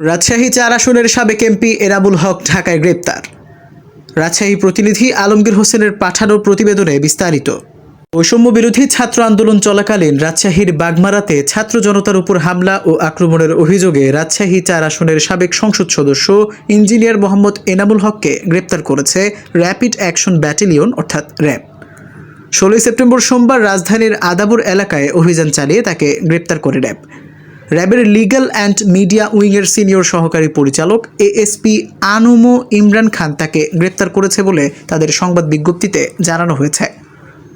রাজশাহী চার আসনের সাবেক এমপি এরাবুল হক ঢাকায় গ্রেপ্তার। রাজশাহী প্রতিনিধি আলমগীর হোসেনের পাঠানো প্রতিবেদনে বিস্তারিত। বৈষম্য বিরোধী ছাত্র আন্দোলন চলাকালীন রাজশাহীর বাগমারাতে ছাত্র জনতার উপর হামলা ও আক্রমণের অভিযোগে রাজশাহী চার আসনের সাবেক সংসদ সদস্য ইঞ্জিনিয়ার মোহাম্মদ এনামুল হককে গ্রেপ্তার করেছে র্যাপিড অ্যাকশন ব্যাটালিয়ন, অর্থাৎ র্যাব। ষোলোই সেপ্টেম্বর সোমবার রাজধানীর আদাবুর এলাকায় অভিযান চালিয়ে তাকে গ্রেপ্তার করে র্যাব। র্যাবের লিগ্যাল অ্যান্ড মিডিয়া উইংয়ের সিনিয়র সহকারী পরিচালক এএসপি আনুমো ইমরান খান তাকে গ্রেপ্তার করেছে বলে তাদের সংবাদ বিজ্ঞপ্তিতে জানানো হয়েছে।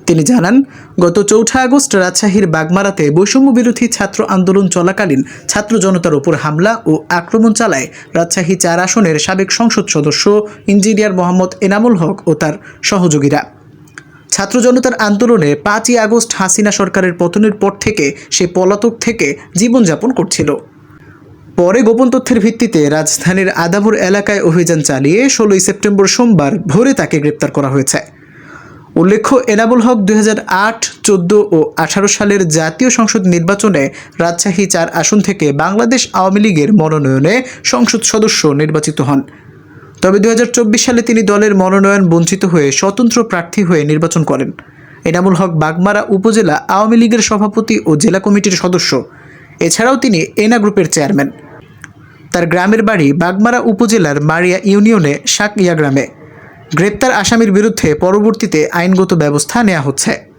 তিনি জানান, গত চৌঠা আগস্ট রাজশাহীর বাগমারাতে বৈষম্য বিরোধী ছাত্র আন্দোলন চলাকালীন ছাত্র জনতার উপর হামলা ও আক্রমণ চালায় রাজশাহী চার আসনের সাবেক সংসদ সদস্য ইঞ্জিনিয়ার মোহাম্মদ এনামুল হক ও তার সহযোগীরা। ছাত্র জনতার আন্দোলনে পাঁচই আগস্ট হাসিনা সরকারের পতনের পর থেকে সে পলাতক থেকে জীবনযাপন করছিল। পরে গোপন তথ্যের ভিত্তিতে রাজধানীর আদাবুর এলাকায় অভিযান চালিয়ে ষোলোই সেপ্টেম্বর সোমবার ভোরে তাকে গ্রেপ্তার করা হয়েছে। উল্লেখ্য এনাবুল হক দুই হাজার আট, চোদ্দ ও আঠারো সালের জাতীয় সংসদ নির্বাচনে রাজশাহী চার আসন থেকে বাংলাদেশ আওয়ামী লীগের মনোনয়নে সংসদ সদস্য নির্বাচিত হন। তবে দু হাজার চব্বিশ সালে তিনি দলের মনোনয়ন বঞ্চিত হয়ে স্বতন্ত্র প্রার্থী হয়ে নির্বাচন করেন। এনামুল হক বাগমারা উপজেলা আওয়ামী লীগের সভাপতি ও জেলা কমিটির সদস্য। এছাড়াও তিনি এনা গ্রুপের চেয়ারম্যান। তার গ্রামের বাড়ি বাগমারা উপজেলার মারিয়া ইউনিয়নে শাকিয়া গ্রামে। গ্রেপ্তার আসামির বিরুদ্ধে পরবর্তীতে আইনগত ব্যবস্থা নেওয়া হচ্ছে।